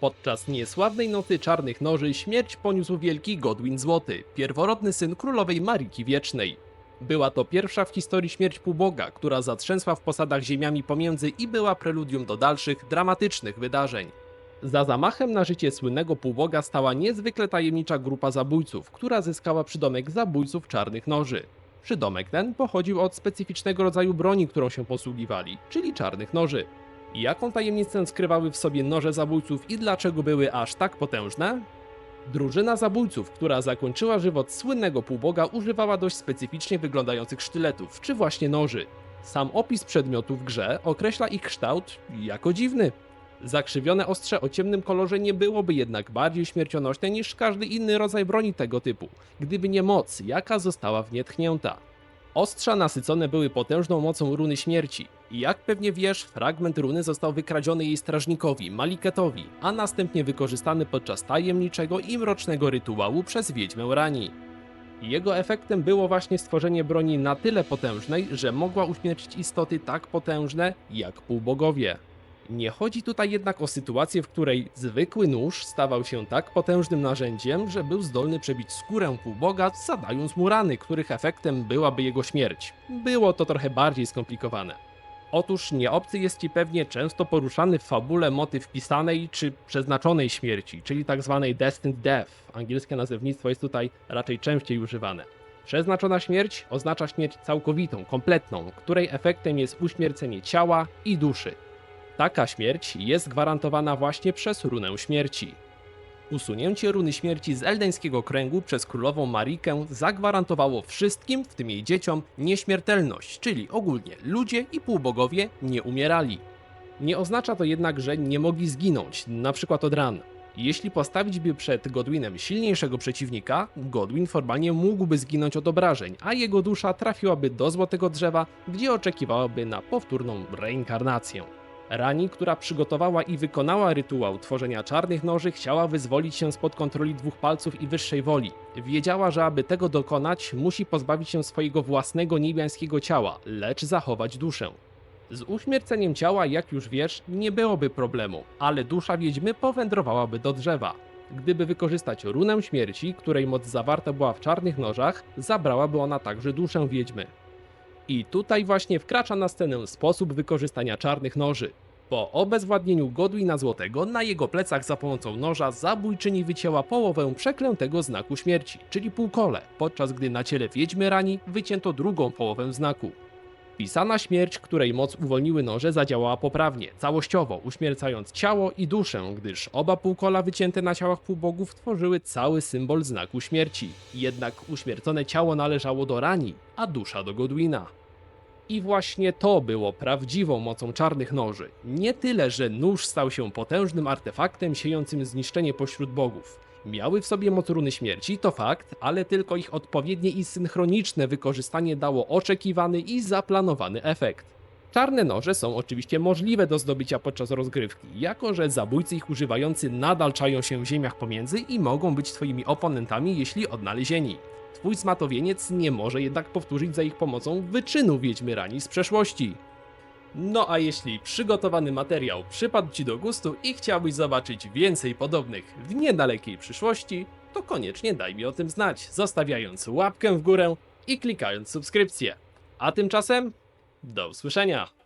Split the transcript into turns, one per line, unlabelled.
Podczas niesławnej nocy czarnych noży śmierć poniósł wielki Godwin Złoty, pierworodny syn królowej Mariki Wiecznej. Była to pierwsza w historii śmierć półboga, która zatrzęsła w posadach ziemiami pomiędzy i była preludium do dalszych, dramatycznych wydarzeń. Za zamachem na życie słynnego półboga stała niezwykle tajemnicza grupa zabójców, która zyskała przydomek zabójców czarnych noży. Przydomek ten pochodził od specyficznego rodzaju broni, którą się posługiwali, czyli czarnych noży. Jaką tajemnicę skrywały w sobie noże zabójców i dlaczego były aż tak potężne? Drużyna zabójców, która zakończyła żywot słynnego półboga, używała dość specyficznie wyglądających sztyletów, czy właśnie noży. Sam opis przedmiotów w grze określa ich kształt jako dziwny. Zakrzywione ostrze o ciemnym kolorze nie byłoby jednak bardziej śmiercionośne niż każdy inny rodzaj broni tego typu, gdyby nie moc, jaka została w nie tchnięta. Ostrza nasycone były potężną mocą runy śmierci. Jak pewnie wiesz, fragment runy został wykradziony jej strażnikowi, Maliketowi, a następnie wykorzystany podczas tajemniczego i mrocznego rytuału przez wiedźmę Rani. Jego efektem było właśnie stworzenie broni na tyle potężnej, że mogła uśmiercić istoty tak potężne jak półbogowie. Nie chodzi tutaj jednak o sytuację, w której zwykły nóż stawał się tak potężnym narzędziem, że był zdolny przebić skórę półboga, zadając mu rany, których efektem byłaby jego śmierć. Było to trochę bardziej skomplikowane. Otóż nieobcy jest ci pewnie często poruszany w fabule motyw pisanej czy przeznaczonej śmierci, czyli tzw. destined death. Angielskie nazewnictwo jest tutaj raczej częściej używane. Przeznaczona śmierć oznacza śmierć całkowitą, kompletną, której efektem jest uśmiercenie ciała i duszy. Taka śmierć jest gwarantowana właśnie przez runę śmierci. Usunięcie runy śmierci z eldeńskiego kręgu przez królową Marikę zagwarantowało wszystkim, w tym jej dzieciom, nieśmiertelność, czyli ogólnie ludzie i półbogowie nie umierali. Nie oznacza to jednak, że nie mogli zginąć, na przykład od ran. Jeśli postawić by przed Godwinem silniejszego przeciwnika, Godwin formalnie mógłby zginąć od obrażeń, a jego dusza trafiłaby do złotego drzewa, gdzie oczekiwałaby na powtórną reinkarnację. Rani, która przygotowała i wykonała rytuał tworzenia czarnych noży, chciała wyzwolić się spod kontroli dwóch palców i wyższej woli. Wiedziała, że aby tego dokonać, musi pozbawić się swojego własnego niebiańskiego ciała, lecz zachować duszę. Z uśmierceniem ciała, jak już wiesz, nie byłoby problemu, ale dusza wiedźmy powędrowałaby do drzewa. Gdyby wykorzystać runę śmierci, której moc zawarta była w czarnych nożach, zabrałaby ona także duszę wiedźmy. I tutaj właśnie wkracza na scenę sposób wykorzystania czarnych noży. Po obezwładnieniu Godwina Złotego na jego plecach za pomocą noża zabójczyni wycięła połowę przeklętego znaku śmierci, czyli półkole, podczas gdy na ciele wiedźmy rani wycięto drugą połowę znaku. Pisana śmierć, której moc uwolniły noże, zadziałała poprawnie, całościowo, uśmiercając ciało i duszę, gdyż oba półkola wycięte na ciałach półbogów tworzyły cały symbol znaku śmierci. Jednak uśmiercone ciało należało do Rani, a dusza do Godwina. I właśnie to było prawdziwą mocą czarnych noży. Nie tyle, że nóż stał się potężnym artefaktem siejącym zniszczenie pośród bogów. Miały w sobie moc runy śmierci, to fakt, ale tylko ich odpowiednie i synchroniczne wykorzystanie dało oczekiwany i zaplanowany efekt. Czarne noże są oczywiście możliwe do zdobycia podczas rozgrywki, jako że zabójcy ich używający nadal czają się w ziemiach pomiędzy i mogą być twoimi oponentami, jeśli odnalezieni. Twój zmatowieniec nie może jednak powtórzyć za ich pomocą wyczynu Wiedźmy Rani z przeszłości. No a jeśli przygotowany materiał przypadł Ci do gustu i chciałbyś zobaczyć więcej podobnych w niedalekiej przyszłości, to koniecznie daj mi o tym znać, zostawiając łapkę w górę i klikając subskrypcję. A tymczasem do usłyszenia!